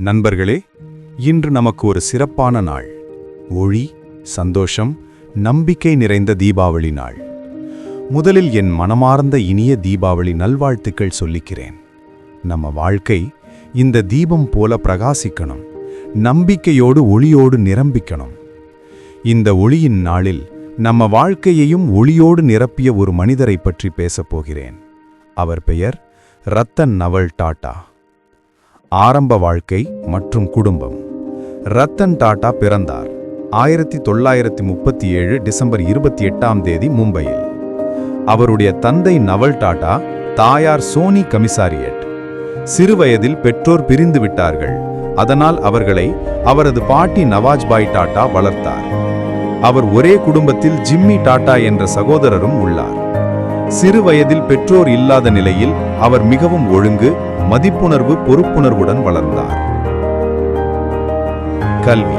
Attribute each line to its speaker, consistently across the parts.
Speaker 1: நண்பர்களே இன்று நமக்கு ஒரு சிறப்பான நாள். ஒளி சந்தோஷம் நம்பிக்கை நிறைந்த தீபாவளி நாள். முதலில் என் மனமார்ந்த இனிய தீபாவளி நல்வாழ்த்துக்கள் சொல்லிக்கிறேன். நம்ம வாழ்க்கை இந்த தீபம் போல பிரகாசிக்கணும். நம்பிக்கையோடு ஒளியோடு நிரம்பிக்கணும். இந்த ஒளியின் நாளில் நம்ம வாழ்க்கையையும் ஒளியோடு நிரப்பிய ஒரு மனிதரை பற்றி பேசப் போகிறேன். அவர் பெயர் ரத்தன் நவல் டாட்டா. ஆரம்ப வாழ்க்கை மற்றும் குடும்பம். ரத்தன் டாடா பிறந்தார். ஆயிரத்தி தொள்ளாயிரத்தி முப்பத்தி ஏழு டிசம்பர் இருபத்தி எட்டாம் தேதி மும்பையில். அவருடைய தந்தை நவல் டாடா தாயார் சோனி கமிசாரியட். சிறுவயதில் பெற்றோர் பிரிந்து விட்டார்கள். அதனால் அவர்களை அவரது பாட்டி நவாஜ்பாய் டாடா வளர்த்தார். அவர் ஒரே குடும்பத்தில் ஜிம்மி டாடா என்ற சகோதரரும் உள்ளார். சிறு வயதில் பெற்றோர் இல்லாத நிலையில் அவர் மிகவும் ஒழுங்கு மதிப்புணர்வு பொறுப்புணர்வுடன் வளர்ந்தார். கல்வி.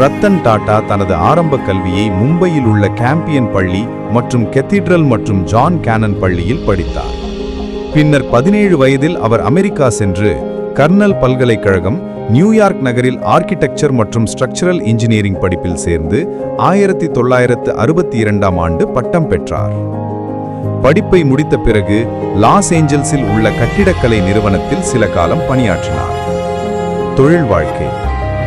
Speaker 1: ரத்தன் டாடா தனது ஆரம்ப கல்வியை மும்பையில் உள்ள கேம்பியன் பள்ளி மற்றும் கெத்திட்ரல் மற்றும் ஜான் கேனன் பள்ளியில் படித்தார். பின்னர் பதினேழு வயதில் அவர் அமெரிக்கா சென்று கர்னல் பல்கலைக்கழகம் நியூயார்க் நகரில் ஆர்கிடெக்சர் மற்றும் ஸ்ட்ரக்சரல் இன்ஜினியரிங் படிப்பில் சேர்ந்து ஆயிரத்தி தொள்ளாயிரத்து அறுபத்தி இரண்டாம் ஆண்டு பட்டம் பெற்றார். படிப்பை முடித்த பிறகு லாஸ் ஏஞ்சல்ஸில் உள்ள கட்டிடக்கலை நிறுவனத்தில் சில காலம் பணியாற்றினார். தொழில் வாழ்க்கை.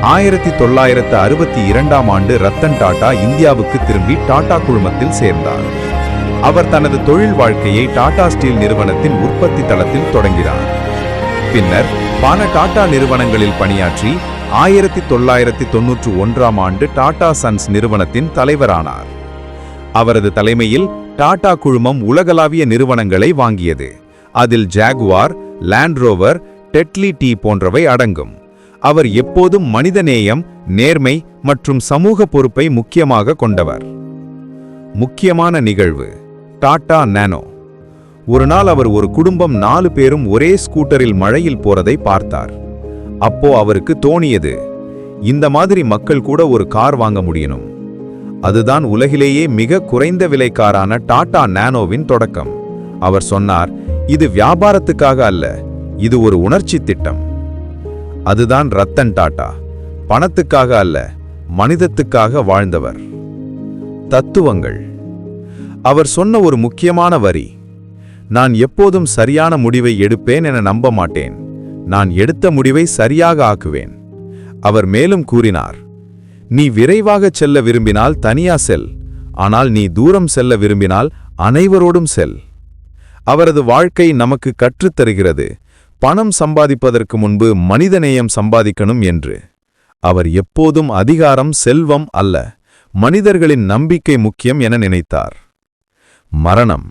Speaker 1: ஆயிரத்தி தொள்ளாயிரத்து அறுபத்தி இரண்டாம் ஆண்டு ரத்தன் டாடா இந்தியாவுக்கு திரும்பி டாடா குழுமத்தில் சேர்ந்தார். அவர் தனது தொழில் வாழ்க்கையை டாடா ஸ்டீல் நிறுவனத்தின் உற்பத்தி தளத்தில் தொடங்கினார். பின்னர் பல டாடா நிறுவனங்களில் பணியாற்றி ஆயிரத்தி தொள்ளாயிரத்தி தொன்னூற்று ஒன்றாம் ஆண்டு டாடா சன்ஸ் நிறுவனத்தின் தலைவரானார். அவரது தலைமையில் டாடா குழுமம் உலகளாவிய நிறுவனங்களை வாங்கியது. அதில் ஜாகுவார் லேண்ட்ரோவர் டெட்லி டீ போன்றவை அடங்கும். அவர் எப்போதும் மனிதநேயம் நேர்மை மற்றும் சமூக பொறுப்பை முக்கியமாக கொண்டவர். முக்கியமான நிகழ்வு டாடா நானோ. ஒரு நாள் அவர் ஒரு குடும்பம் நாலு பேரும் ஒரே ஸ்கூட்டரில் மழையில் போறதை பார்த்தார். அப்போ அவருக்கு தோணியது இந்த மாதிரி மக்கள் கூட ஒரு கார் வாங்க முடியணும். அதுதான் உலகிலேயே மிக குறைந்த விலைக்காரான டாடா நானோவின் தொடக்கம். அவர் சொன்னார் இது வியாபாரத்துக்காக அல்ல இது ஒரு உணர்ச்சி திட்டம். அதுதான் ரத்தன் டாடா பணத்துக்காக அல்ல மனிதத்துக்காக வாழ்ந்தவர். தத்துவங்கள். அவர் சொன்ன ஒரு முக்கியமான வரி நான் எப்போதும் சரியான முடிவை எடுப்பேன் என நம்ப மாட்டேன். நான் எடுத்த முடிவை சரியாக ஆக்குவேன். அவர் மேலும் கூறினார் நீ விரைவாகச் செல்ல விரும்பினால் தனியா செல். ஆனால் நீ தூரம் செல்ல விரும்பினால் அனைவரோடும் செல். அவரது வாழ்க்கை நமக்கு கற்றுத்தருகிறது பணம் சம்பாதிப்பதற்கு முன்பு மனிதநேயம் சம்பாதிக்கணும் என்று. அவர் எப்போதும் அதிகாரம் செல்வம் அல்ல. மனிதர்களின் நம்பிக்கை முக்கியம் என நினைத்தார். மரணம்.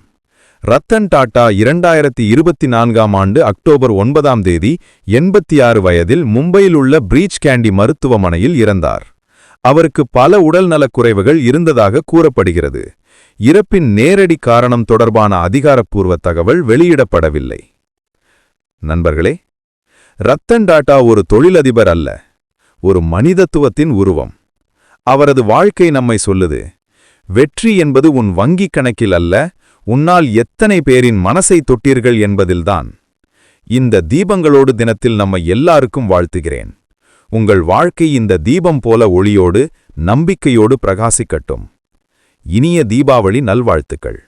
Speaker 1: ரத்தன் டாட்டா இரண்டாயிரத்தி இருபத்தி நான்காம் ஆண்டு அக்டோபர் ஒன்பதாம் தேதி எண்பத்தி ஆறு வயதில் மும்பையில் உள்ள பிரீச் கேண்டி மருத்துவமனையில் இறந்தார். அவருக்கு பல உடல் குறைவுகள் இருந்ததாக கூறப்படுகிறது. இறப்பின் நேரடி காரணம் தொடர்பான அதிகாரப்பூர்வ தகவல் வெளியிடப்படவில்லை. நண்பர்களே ரத்தன் டாட்டா ஒரு தொழிலதிபர் அல்ல ஒரு மனிதத்துவத்தின் உருவம். அவரது வாழ்க்கை நம்மை சொல்லுது வெற்றி என்பது உன் வங்கிக் கணக்கில் அல்ல உன்னால் எத்தனை பேரின் மனசை தொட்டீர்கள் என்பதில்தான். இந்த தீபங்களோடு தினத்தில் நம்ம எல்லாருக்கும் வாழ்த்துகிறேன். உங்கள் வாழ்க்கை இந்த தீபம் போல ஒளியோடு நம்பிக்கையோடு பிரகாசிக்கட்டும். இனிய தீபாவளி நல்வாழ்த்துக்கள்.